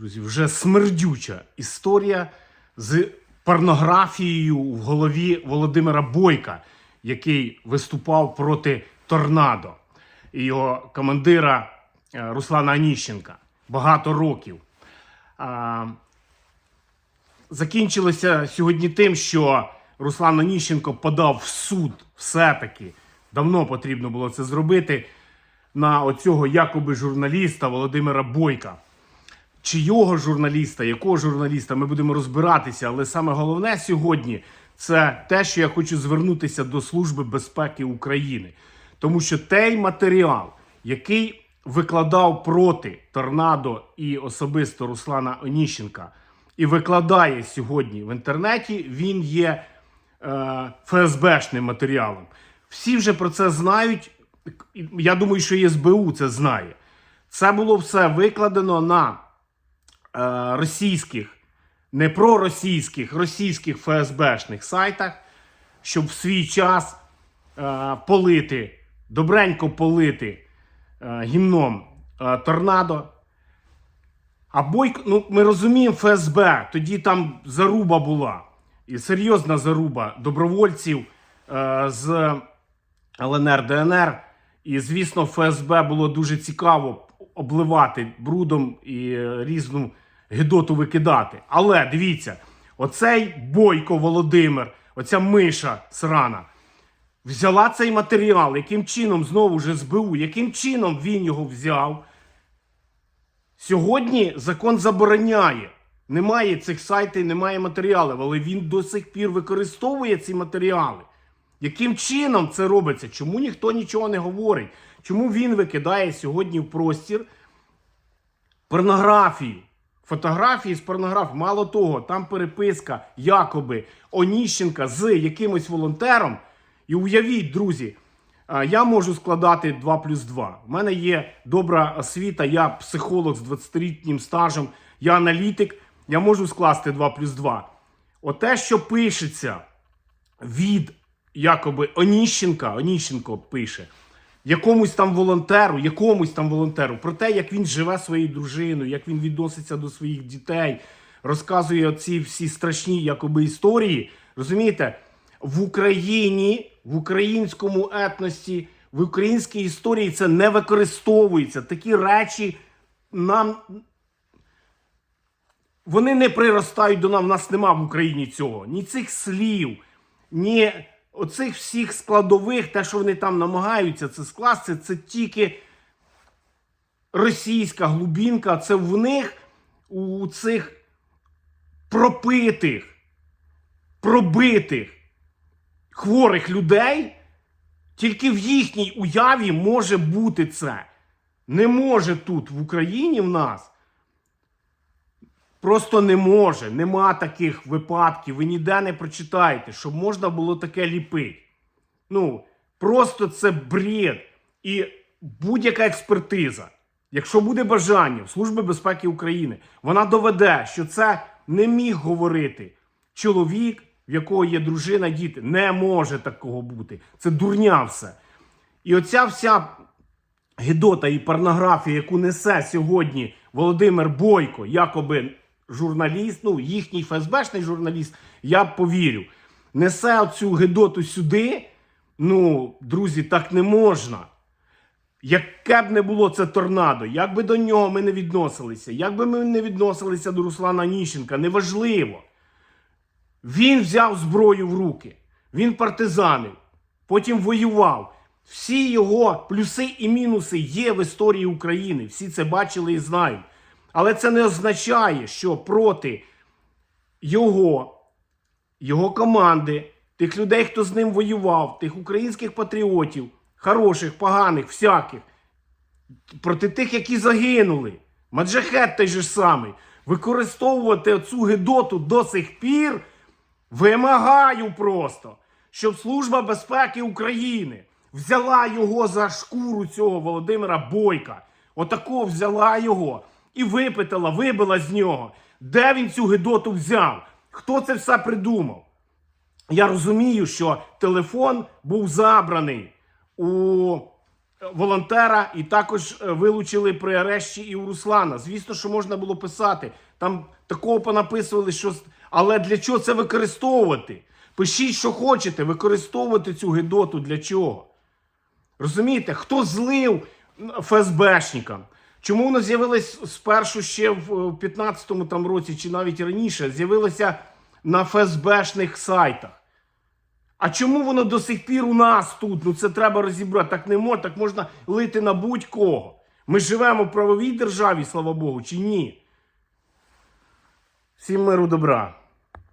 друзі, вже смердюча історія з порнографією в голові Володимира Бойка, який виступав проти торнадо і його командира е, Руслана Аніщенка багато років. Закінчилося сьогодні тим, що Руслан Оніщенко подав в суд все-таки. Давно потрібно було це зробити на оцього якоби журналіста Володимира Бойка. Чийого журналіста, якого журналіста, ми будемо розбиратися. Але саме головне сьогодні це те, що я хочу звернутися до Служби безпеки України. Тому що той матеріал, який викладав проти торнадо і особисто Руслана Оніщенка, і викладає сьогодні в інтернеті, він є е, ФСБшним матеріалом. Всі вже про це знають. Я думаю, що і СБУ це знає. Це було все викладено на російських, не проросійських, російських ФСБшних сайтах, щоб в свій час е, полити, добренько полити е, гімном е, торнадо. А Бойко, ну ми розуміємо ФСБ, тоді там заруба була. І серйозна заруба добровольців е, з ЛНР, ДНР. І, звісно, ФСБ було дуже цікаво обливати брудом і різну гидоту викидати. Але дивіться, оцей Бойко Володимир, оця миша срана, взяла цей матеріал, яким чином знову ж СБУ, яким чином він його взяв. Сьогодні закон забороняє. Немає цих сайтів, немає матеріалів, але він до сих пір використовує ці матеріали. Яким чином це робиться? Чому ніхто нічого не говорить? Чому він викидає сьогодні в простір порнографію? Фотографії з порнографії. Мало того, там переписка якоби Оніщенка з якимось волонтером. І уявіть, друзі, я можу складати 2 плюс 2. У мене є добра освіта, я психолог з 20-літнім стажем, я аналітик, я можу скласти 2 плюс 2. Оте, що пишеться від якоби Оніщенка, Оніщенко пише, якомусь там волонтеру, якомусь там волонтеру, про те, як він живе своєю дружиною, як він відноситься до своїх дітей, розказує оці всі страшні якоби історії. Розумієте, в Україні, в українському етносі, в українській історії це не використовується. Такі речі нам вони не приростають до нас. В нас нема в Україні цього. Ні цих слів, ні оцих всіх складових, те, що вони там намагаються це скласти, це тільки російська глубінка. Це в них у цих пропитих, пробитих, хворих людей. Тільки в їхній уяві може бути це. Не може тут в Україні в нас. Просто не може. Нема таких випадків. Ви ніде не прочитаєте, щоб можна було таке ліпити. Ну, просто це бред. І будь-яка експертиза, якщо буде бажання в Служби безпеки України, вона доведе, що це не міг говорити чоловік, в якого є дружина, діти. Не може такого бути. Це дурня все. І оця вся гидота і порнографія, яку несе сьогодні Володимир Бойко, якоби журналіст, ну їхній ФСБшний журналіст, я повірю, несе цю гидоту сюди. Ну, друзі, так не можна. Яке б не було це торнадо, як би до нього ми не відносилися, як би ми не відносилися до Руслана Ніщенка, неважливо. Він взяв зброю в руки, він партизанив, потім воював. Всі його плюси і мінуси є в історії України. Всі це бачили і знають. Але це не означає, що проти його, його команди, тих людей, хто з ним воював, тих українських патріотів, хороших, поганих, всяких, проти тих, які загинули, Маджахет той же самий, використовувати цю гидоту до сих пір. Вимагаю просто, щоб Служба безпеки України взяла його за шкуру цього Володимира Бойка. Отако взяла його і випитала, вибила з нього. Де він цю гидоту взяв? Хто це все придумав? Я розумію, що телефон був забраний у волонтера і також е, вилучили при арешті і у Руслана. Звісно, що можна було писати. Там такого понаписували, що. Але для чого це використовувати? Пишіть, що хочете, використовувати цю гидоту для чого? Розумієте, хто злив ФСБшникам? Чому воно з'явилось спершу ще в 15-му там році, чи навіть раніше, з'явилося на ФСБшних сайтах? А чому воно до сих пір у нас тут? Ну це треба розібрати. Так не можна, так можна лити на будь-кого. Ми живемо в правовій державі, слава Богу, чи ні? Всім миру добра.